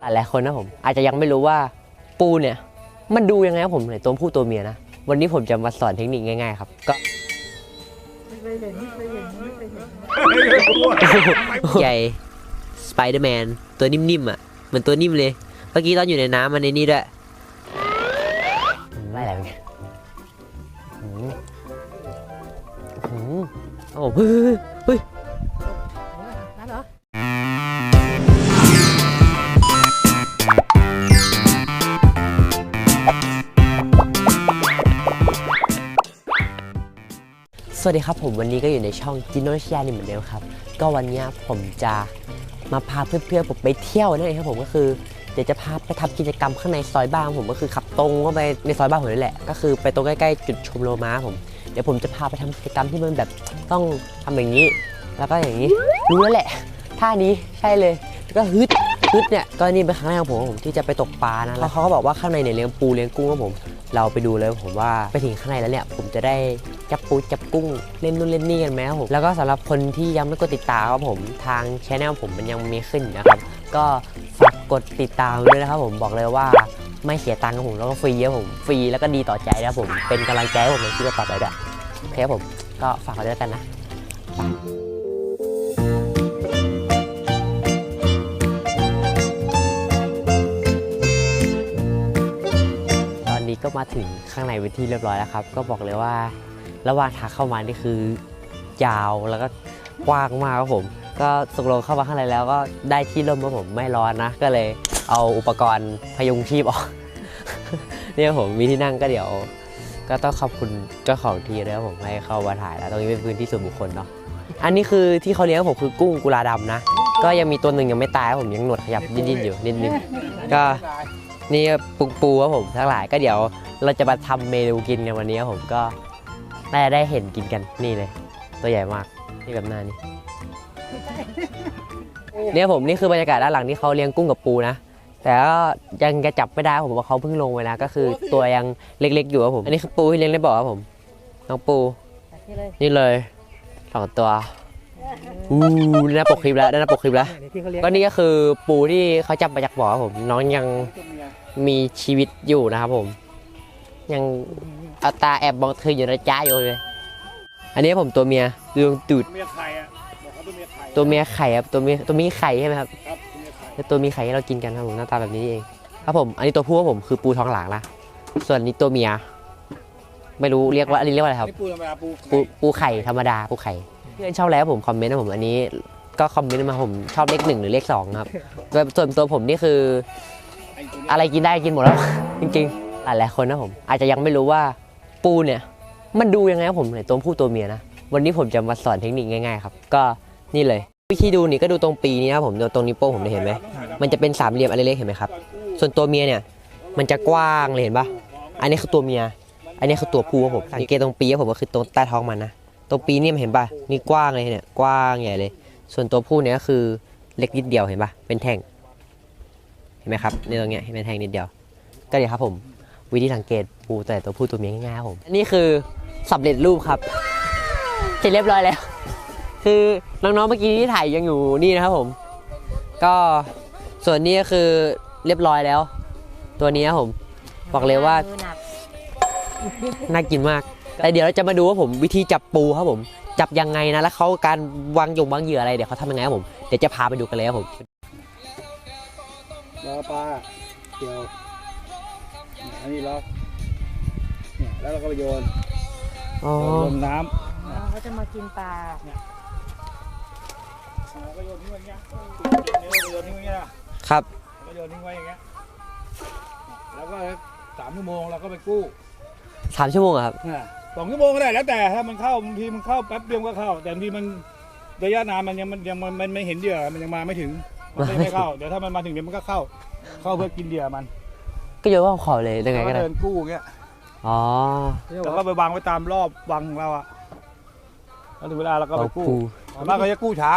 หลายๆคนนะผมอาจจะยังไม่รู้ว่าปูเนี่ยมันดูยังไงครับผมในตัวผู้ตัวเมียนะวันนี้ผมจะมาสอนเทคนิคง่ายๆครับ ก็ไม่เคยเห็นไม่เคยเห็นไม่เคยเห็นใหญ่สไปเดอร์แมนตัวนิ่มๆอะเหมือนตัวนิ่มเลยเมื่อกี้ตอนอยู่ในน้ำมันในนี่ด้วยไล่อะไรวะเนี่ยหืมหืมโอ้โหเฮ้ย วัสดีครับผมวันนี้ก็อยู่ในช่องจินโนชิยานี่เหมือนเดิมครับ ก็วันนี้ผมจะมาพาเพื่อนๆผมไปเที่ยวนั่นเองครับผมก็คือเดี๋ยวจะพาไปทำกิจกรรมข้างในซอยบ้านผมก็คือขับตรงเข้าไปในซอยบ้านผมนี่แหละ ก็คือไปตรงใกล้ๆจุดชมโลมาผมเดี๋ยวผมจะพาไปทำกิจกรรมที่มันแบบต้องทำอย่างนี้ แล้วก็อย่างนี้รู้แล้วแหละท่านี้ใช่เลยก็ฮึดฮึดเนี่ยก็นี่เป็นครั้งแรกของผมผมที่จะไปตกปลานะแล้วเขาก็บอกว่าข้างในเนี่ยเลี้ยงปูเลี้ยงกุ้งครับผม เราไปดูเลยผมว่าไปถึงข้างในแล้วเนี่ยผมจะได้ จับปูจับกุ้งเล่นนู่นเล่นนี่กันไหมครับผมแล้วก็สำหรับคนที่ยังไม่กดติดตามครับผมทางช anel ผมมันยังมีขึ้นนะครับก็ฝากกดติดตามด้วยนะครับผมบอกเลยว่าไม่เสียตังค์ครับผมแล้วก็ฟรีครับผมฟรีแล้วก็ดีต่อใจนะครับผมเป็นกำลังใจผมในคลิปต่อไปด้วยโอเคครับผมก็ฝากไว้ด้วยกันนะตอนนี้ก็มาถึงข้างในเป็นที่เรียบร้อยแล้วครับ ก็บอกเลยว่า ระหว่างทางเข้ามานี่คือยาวแล้วก็กว้างมากครับผม ก็ตกลงเข้ามาข้างในแล้วก็ได้ที่ร่มครับผมไม่ร้อนนะ ก็เลยเอาอุปกรณ์พยุงชีพออกเนี่ยผมมีที่นั่งก็เดี๋ยว ก็ต้องขอบคุณเจ้าของที่ด้วยครับผมให้เข้ามาถ่ายแล้วตรงนี้เป็นพื้นที่ส่วนบุคคลเนาะอันนี้คือที่เขาเลี้ยงผมคือกุ้งกุลาดำนะ ก็ยังมีตัวหนึ่งยังไม่ตายผมยังหนวดขยับดิ้นๆอยู่นิดนึงก็นี่ปูปูครับผมทั้งหลายก็เดี๋ยวเราจะมาทำเมนูกินกันวันนี้ครับผมก็ น่าจะได้เห็นกินกันนี่เลย ตัวใหญ่มากนี่แบบหน้านี่เนี่ยผมนี่คือบรรยากาศด้านหลังที่เขาเลี้ยงกุ้งกับปูนะแต่ก็ยังจะจับไม่ได้ผมว่าเขาเพิ่งลงไปนะก็คือตัวยังเล็กๆอยู่ครับผม อันนี้คือปูที่เลี้ยงได้บอกครับผมน้องปูแบบนี้เลยนี่เลยสองตัวอู้ได้หน้าปกคลิปแล้วได้หน้าปกคลิปแล้วนี่ที่เขาเลี้ยงก็นี่ก็คือปูที่เขาจับมาจากบ่อครับผม น้องยังมีชีวิตอยู่นะครับผม ยัง เอาตาแอบมองเธออยู่นะจ้าอยู่เลยอันนี้ผมตัวเมียดวงตูดเมียไข่อะบอกเขาเป็นเมียไข่ตัวเมียไข่ครับตัวเมียตัวมีไข่ใช่ไหมครับครับเป็นเมียไข่แล้วตัวมีไข่ให้เรากินกันครับผมหน้าตาแบบนี้เองครับผม อันนี้ตัวผู้ครับผมคือปูท้องหลางนะส่วนนี้ตัวเมีย ไม่รู้เรียกว่าอันนี้เรียกว่าอะไรครับนี่ปูธรรมดาปูปูปูไข่ธรรมดาปูไข่เพื่อนชอบแล้วผมคอมเมนต์นะผมอันนี้ก็คอมเมนต์มาผมชอบเลขหนึ่งหรือเลขสองครับโดยส่วนตัวผมนี่คือไอ้ตัวนี้อะไรกินได้กินหมดแล้วจริงๆหลายๆคนนะผม อาจจะยังไม่รู้ว่า ปูเนี่ยมันดูยังไงครับผมในตัวผู้ตัวเมียนะวันนี้ผมจะมาสอนเทคนิคง่ายๆครับก็นี่เลย วิธีดูนี่ก็ดูตรงปีนี้ครับผมดูตรงนิ้วโป้งผมเห็นไหมมันจะเป็นสามเหลี่ยมอันเล็กเห็นไหมครับส่วนตัวเมียเนี่ยมันจะกว้างเลยเห็นปะอันนี้คือตัวเมีย อันนี้คือตัวผู้ครับผมสังเกตตรงปีครับผมก็คือตรงใต้ท้องมันนะตรงปีนี่มันเห็นปะนี่กว้างเลยเนี่ยกว้างใหญ่เลย ส่วนตัวผู้เนี่ยก็คือเล็กนิดเดียวเห็นปะเป็นแท่งเห็นไหมครับในตรงเนี้ยเห็นเป็นแท่งนิดเดียว ก็เดี๋ยวครับผม วิธีสังเกตปูแต่ตัวผู้ตัวเมียง่ายๆครับผมอันนี้คือสำเร็จรูปครับ เสร็จเรียบร้อยแล้ว คือน้องๆเมื่อกี้ที่ถ่ายยังอยู่นี่นะครับผม ก็ส่วนนี้ก็คือเรียบร้อยแล้ว ตัวนี้ครับผม บอกเลยว่ามือหนักน่ากินมาก แต่เดี๋ยวเราจะมาดูว่าผมวิธีจับปูครับผม จับยังไงนะ แล้วเขาการวางหยงวางเหยื่ออะไร เดี๋ยวเขาทำยังไงครับผม เดี๋ยวจะพาไปดูกันเลยครับผมรอปลาเกี่ยวเนี่ย อันนี้ล็อกเนี่ยแล้วเราก็ไปโยนอ๋อลงน้อ๋อเขาจะมากินปลาำแล้วก็โยนทิ้งไว้อย่างเงี้ยนิ้วโยนทิ้งไว้อย่างเงี้ยนะครับแล้วก็โยนทิ้งไว้อย่างเงี้ยแล้วก็สามชั่วโมงเราก็ไปกู้สามชั่วโมงอะครับ อะสองชั่วโมงก็ได้แล้วแต่ถ้ามันเข้าบางทีมันเข้าแป๊บเดียวก็เข้า แต่บางทีมันระยะนานมันยังมันยังมันมันไม่เห็นเหยื่อมันยังมาไม่ถึงมันก็ยังไม่เข้าเดี๋ยวถ้ามันมาถึงเดี๋ยวมันก็เข้า เข้าเพื่อกินเหยื่อมัน ก็โยนว่าขอเลยยังไงก็ได้เดินกู้อย่างเงี้ยอ๋อแล้วก็ไปวางไว้ตามรอบวังของเราอะแล้วถึงเวลาเราก็ไปกู้ปูส่วนมากก็จะกู้เช้า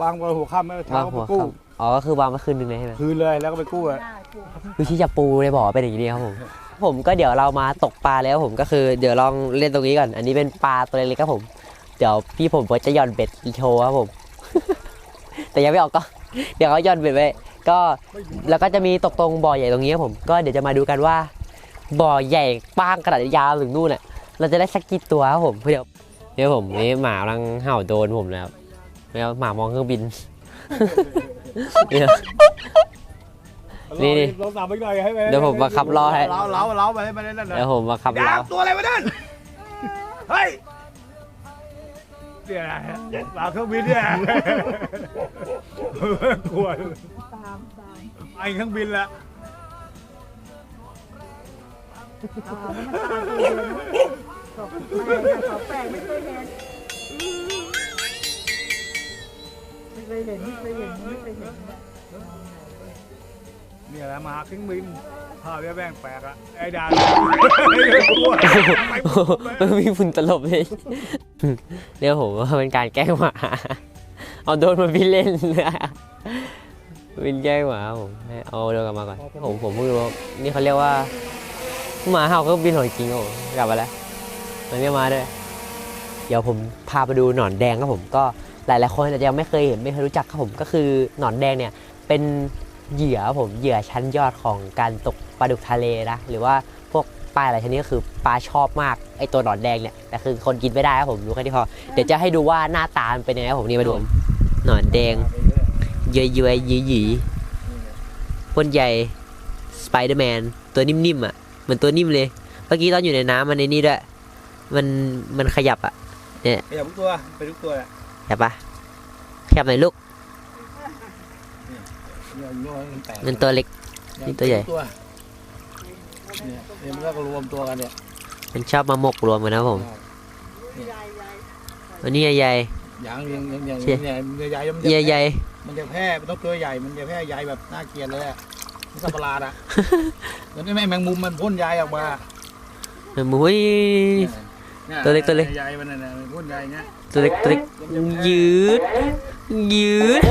วางวันหัวค่ำแล้วเช้าวางก็หัไปวกู้ค่ำอ๋อก็คือวางมาคืนนึงเลยใช่ไหมคืนเลยแล้วก็ไปกู้อะหน้าปูวิธีจับปูในบ่อเป็นอย่างนี้ครับผมผมก็เดี๋ยวเรามาตกปลาแล้วผมก็คือเดี๋ยวลองเล่นตรงนี้ก่อน อันนี้เป็นปลาตัวเล็กๆครับผม เดี๋ยวพี่ผมก็จะหย่อนเบ็ดโชว์ครับผม แต่ยังไม่ออกก็ เดี๋ยวเขาหย่อนเบ็ดไว้ ก็แล้วก็จะมีตกตรงบ่อใหญ่ตรงนี้ครับผม ก็เดี๋ยวจะมาดูกันว่า บ่อใหญ่กว้างขนาดยาวถึงนู่นน่ะเราจะได้สักกี่ตัวครับผมเดี๋ยวเดี๋ยวผมนี่หมากำลังเห่าโดนผมแล้วแล้วหมามองเครื่องบินเนี่ยนี่นี่เราสามไปหน่อยให้ไปเดี๋ยวผมมาขับล้อให้เล้าเล้าเล้าไปให้มันนั่นน่ะเดี๋ยวผมมาขับยาเราวตัวอะไรวะนั่นเฮ้ยเนี่ยนะหมาเครื่องบินเนี่ยกลัวตามตามไอ้เครื่องบินละตามมันตามตัวเดียวนะตกไม่ค่ะขอแปลกไม่เคยเห็นไม่เคยเห็นไม่เคยเห็นไม่เคยเห็นนะเนี่ยแหละหมาเครื่องบินภาพแม่งแปลกอะไอ้ดาวกลัวไปหมดเลยมีฝุ่นตลบเลยเดี๋ยวผมว่าเป็นการแกล้งหมาเอาโดนมาบินเล่น บินแกล้งหมาผมให้เอาเดินกลับมาก่อนผมผมเพิ่งรู้ว่านี่เขาเรียกว่าหมาเห่าเครื่องบินของจริงครับผมกลับมาแล้วมันไม่มาด้วยเดี๋ยวผมพาไปดูหนอนแดงครับผมก็หลาย ๆ คนอาจจะยังไม่เคยเห็นไม่เคยรู้จักครับผมก็คือหนอนแดงเนี่ยเป็นเหยื่อผมเหยื่อชั้นยอดของการตกปลาดุกทะเลนะหรือว่าพวกปลาอะไรชนิดก็คือปลาชอบมากไอตัวหนอนแดงเนี่ยแต่คือคนกินไม่ได้ครับผมรู้แค่นี้พอเดี๋ยวจะให้ดูว่าหน้าตามันเป็นยังไงครับผมนี่มาดูหนอนแดง เยยยยหยีหยีพ่นใหญ่สไปเดอร์แมนตัวนิ่มๆอะเหมือนตัวนิ่มเลย เมื่อกี้ตอนอยู่ในน้ำมันในนี่ด้วยมันมันขยับอะเนี่ยับทุกตัวไปทุกตัวแหละใช่ปะขยับหน่อยลูกเนี่ยโยนมันตัวเล็กนี่ตัวใหญ่ตัวเนี่ยมันก็รวมตัวกันเนี่ยมันชอบมาหมกรวมกันนะผมวันนี้ใหญ่ ย่างอย่างอย่างอย่างเชี่ยเนี่ยใหญ่ๆมันๆจะใหญ่มันจะแพร่มันต้องตัวใหญ่ มันจะแพร่ใยแบบน่าเกลียดเลยอะมันสับประหลาดอะเหมือนไอ้แมงมุมมันพ่นใยออกมาๆมันมุ้ยนี่ยตัวเล็กตัวเล็กใยมันน่ะมันพ่นใยเงี้ยตัวเล็กตัวเล็กยืด ยืด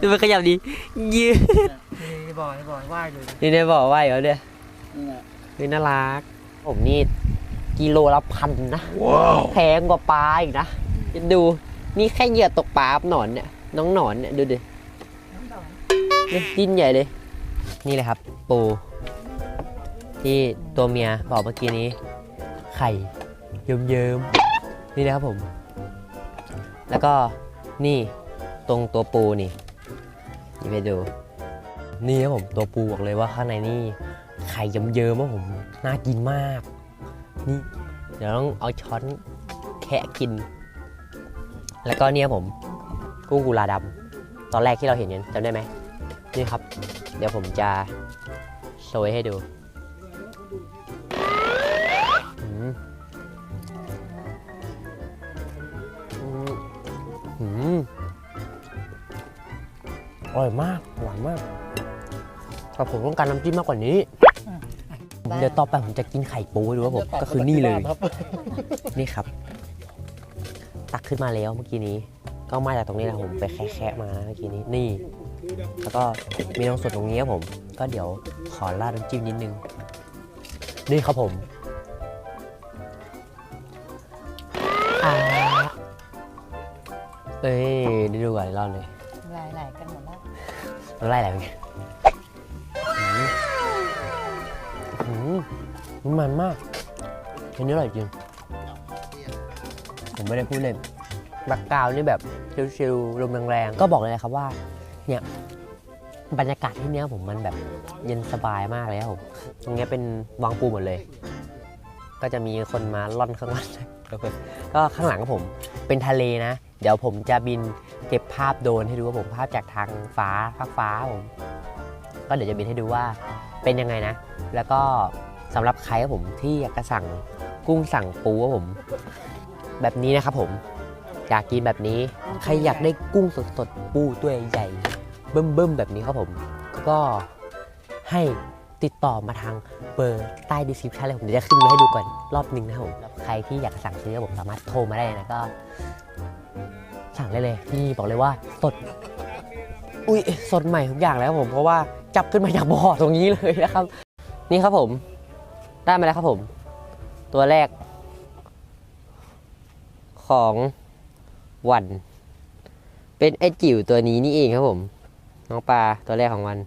ดูมันขยับดียืดนี่บ่อยบ่อยว่ายเลยนี่ได้บอกว่าอยู่เนี่ยนี่แหละนี่น่ารัก ผมนี่กิโลละพันนะว้าวแพงกว่าปลาอีกนะดู นี่แค่เหยื่อตกปลาหนอนเนี่ยน้องหนอนเนี่ยดูดินี่ยดิ้นใหญ่เลย นี่เลยครับ ปู ที่ตัวเมียบอกเมื่อกี้นี้ ไข่เยิ้มๆนี่นะครับผม แล้วก็นี่ตรงตัวปูนี่นี่ไปดู นี่ครับผมตัวปูบอกเลยว่าข้างในนี่ไข่เยิ้มๆครับผมน่ากินมาก นี่เดี๋ยวต้องเอาช้อนแคะกิน แล้วก็เนี่ยผมกุ้งกุลาดำตอนแรกที่เราเห็นกันจำได้ไหมนี่ครับ เดี๋ยวผมจะโชยให้ดูอืมอืมอืมอร่อยมาก หวานมากแต่ผมต้องการน้ำจิ้มมากกว่านี้ เดี๋ยวต่อไปผมจะกินไข่ปูให้ดูว่าผม ก็คือนี่เลย นี่ครับตัก ขึ้นมาแล้วเมื่อกี้นี้ ก็มาจากตรงนี้แหละผมไปแคะๆมาเมื่อกี้นี้นี่ แล้วก็มีน้ำสดตรงนี้ครับผม ก็เดี๋ยวขอราดน้ำจิ้มนิดนึง นี่ครับผมอ่าเอ้ยได้ดูก่อนอีกรอบเลยลายไหลกันหมดแล้วน้ำลายไหลไปไงอืมอืมมันมันมากอันนี้อร่อยจริง ผมไม่ได้พูดเล่น แบ็กกราวน์นี่แบบชิลๆลมแรงๆก็บอกเลยนะครับว่าเนี่ยบรรยากาศที่เนี้ยผมมันแบบเย็นสบายมากเลยครับผมตรงเนี้ยเป็นวังปูหมดเลย ก็จะมีคนมาล่อนข้างล่างก็ข้างหลังของผมเป็นทะเลนะ เดี๋ยวผมจะบินเก็บภาพโดรนให้ดูว่าผมภาพจากทางฟ้าภาคฟ้าผม ก็เดี๋ยวจะบินให้ดูว่าเป็นยังไงนะ แล้วก็สำหรับใครครับผมที่อยากจะสั่งกุ้งสั่งปูครับผม แบบนี้นะครับผม อยากกินแบบนี้ ใครอยากได้กุ้งสดๆปูตัวใหญ่ๆเบิ่มๆแบบนี้ครับผม ก็ให้ติดต่อมาทางเบอร์ใต้ดีสคริปชันเลยผมเดี๋ยวจะขึ้นไว้ให้ดูก่อนรอบหนึงนะครับผมใครที่อยากจะสั่งซื้อครับผมสามารถโทรมาได้เลยนะก็ สั่งได้เลยที่นี่บอกเลยว่าสด อุ้ยสดใหม่ทุกอย่างแล้วครับผม เพราะว่าจับขึ้นมาจากบ่อตรงนี้เลยนะครับ นี่ครับผม ได้มาแล้วครับผม ตัวแรก ของ วัน เป็นไอจิ๋วตัวนี้นี่เองครับผม น้องปลาตัวแรกของวัน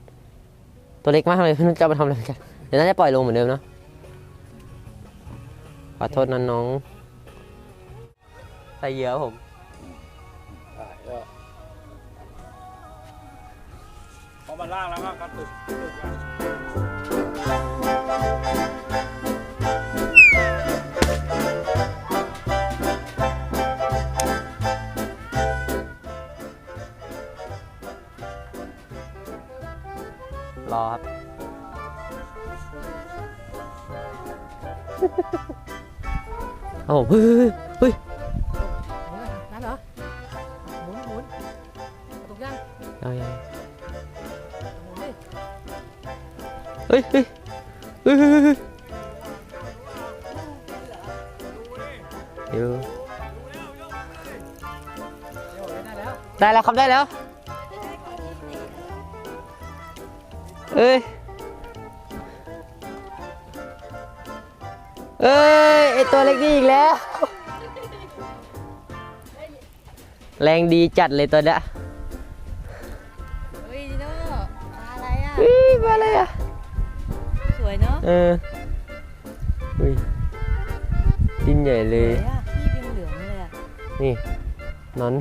ตัวเล็กมากเลยไม่รู้จะมาทำอะไรกันเดี๋ยวน่าจะปล่อยลงเหมือนเดิมเนาะขอโทษนะน้องใส่เยอครับผมพอมันล่างแล้วก็กระตุกกระตุก รอครับครับผมเฮ้ยเฮ้ยนั่นเหรอ หมุนหมุนถูกยังเฮ้ยเอายังหมุนดิเฮ้ยเฮ้ยเฮ้ยเฮ้ยเฮ้ยเฮ้ยเดี๋ยวได้แล้วได้แล้วครับได้แล้ว เอ้ย เอ้ยไอตัวเล็กนี่อีกแล้ว แรงดีจัดเลยตัวเนี้ยเฮ้ยดิโน่ปลาอะไรอะเฮ้ยมาเลยอะ สวยเนาะเอออุ้ยดิ้นใหญ่เลสยวยอะพี่เป็นเหลืองเลยอะนี่นอน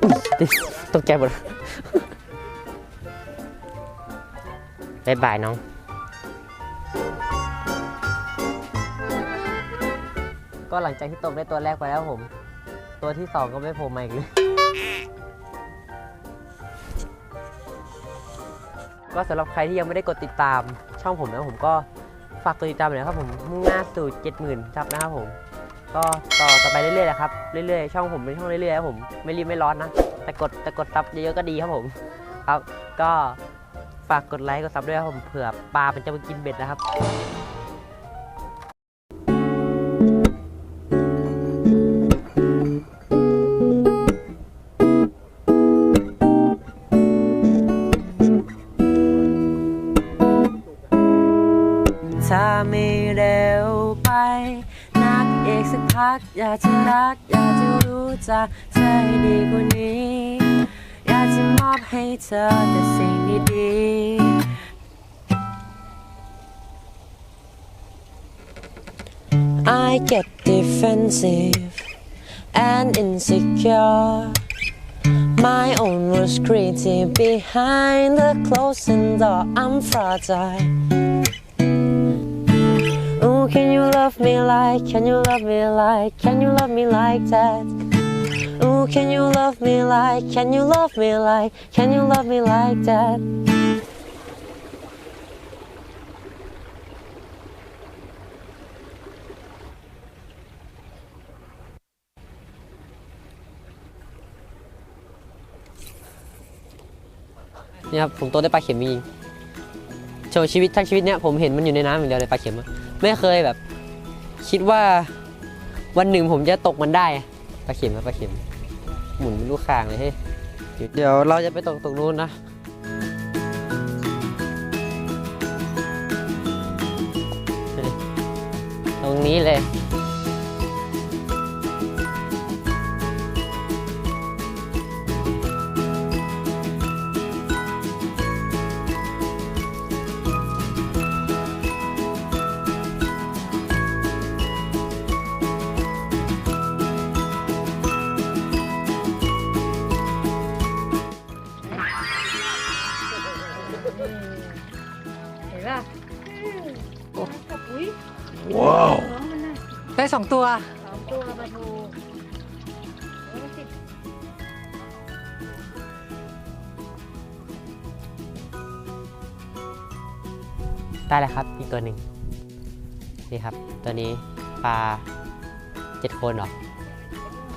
อุ๊ยตกใจหมด บายบายน้อง ก็หลังจากที่ตกได้ตัวแรกไปแล้วผม ตัวที่สองก็ไม่โผล่มาอีกเลย ก็สำหรับใครที่ยังไม่ได้กดติดตามช่องผมนะผมก็ฝากกดติดตามหน่อยนะครับผมมุ่งหน้าสู่70,000ซับนะครับผม ก็ต่อต่อไปเรื่อยๆนะครับเรื่อยๆช่องผมเป็นช่องเรื่อยๆครับผมไม่รีบไม่ร้อนนะแต่กดแต่กดซับเยอะๆก็ดีครับผม ครับก็ ฝากกดไลค์กดซับด้วยครับผมเผื่อปลามันจะมากินเบ็ดนะครับถ้าไม่เร็วไป นักเอกสักพัก อยากจะรัก อยากจะรู้จักเธอให้ดีกว่านี้ อยากจะมอบให้เธอแต่สิ่งดีๆ I get defensive and insecure My own was created behind the closing door I'm fragile Oh, can you love me like, can you love me like, can you love me like that? Can you love me like, can you love me like, can you love me like that? นี่ครับผมโตได้ปลาเข็มจริงโชว์ชีวิตทั้งชีวิตเนี้ยผมเห็นมันอยู่ในน้ำอย่างเดียวเลยปลาเข็มไม่เคยแบบ คิดว่าวันหนึ่งผมจะตกมันได้ปลาเข็มครับปลาเข็ม หมุนเป็นลูกคางเลยเฮ้ยเดี๋ยวเราจะไปตกตรงนู้นนะตรงนี้เลย สองตัวสองตัวปลาทูได้แล้วครับอีกตัวหนึ่งนี่ครับ ตัวนี้ปลาเจ็ดคนเหรอ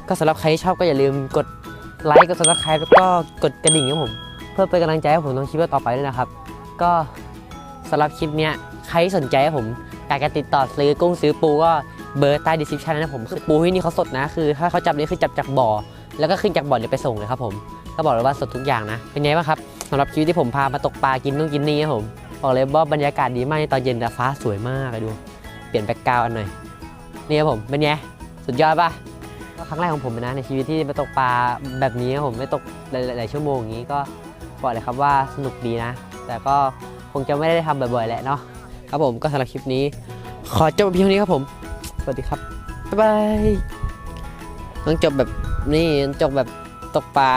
ก็สำหรับใครที่ชอบก็อย่าลืมกดไลค์กด subscribe แล้วก็กดกระดิ่งครับผม เพื่อเป็นกำลังใจให้ผมทำคลิปต่อไปด้วยนะครับ ก็สำหรับคลิปเนี้ยใครที่สนใจให้ผมอยากจะติดต่อซื้อกุ้งซื้อปูก็ เบอร์ใต้ description นะผมคือปูที่นี่เขาสดนะคือถ้าเขาจับนี่คือจับจากบ่อ แล้วก็ขึ้นจากบ่อเดี๋ยวไปส่งเลยครับผมก็บอกเลยว่าสดทุกอย่างนะ เป็นไงบ้างครับสำหรับคลิปที่ผมพามาตกปลากินนู่นกินนี่ครับผมบอกเลยว่าบรรยากาศดีมากในตอนเย็นฟ้าสวยมากเลยดู เปลี่ยนแบ็กกราวด์อันหน่อยนี่ครับผมเป็นไงสุดยอดปะครั้งแรกของผมนะในชีวิตที่มาตกปลาแบบนี้ครับผมไม่ตกหลายๆชั่วโมงอย่างนี้ก็บอกเลยครับว่าสนุกดีนะ แต่ก็คงจะไม่ได้ทำบ่อยๆแหละเนาะครับผมก็สำหรับคลิปนี้ ขอจบเพียงเท่านี้ครับผม วัสดีครับ บ๊ายบายต้องจบแบบนี่จบแบบตกปลา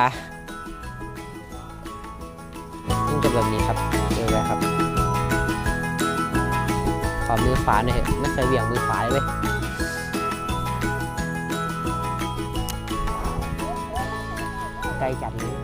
ต้องจบแบบนี้ครับเจอไว้ครับขอมือขวาหน่อยเถอะไม่เคยเหวี่ยงมือขวาเลยเว้ยใกล้จัดเลย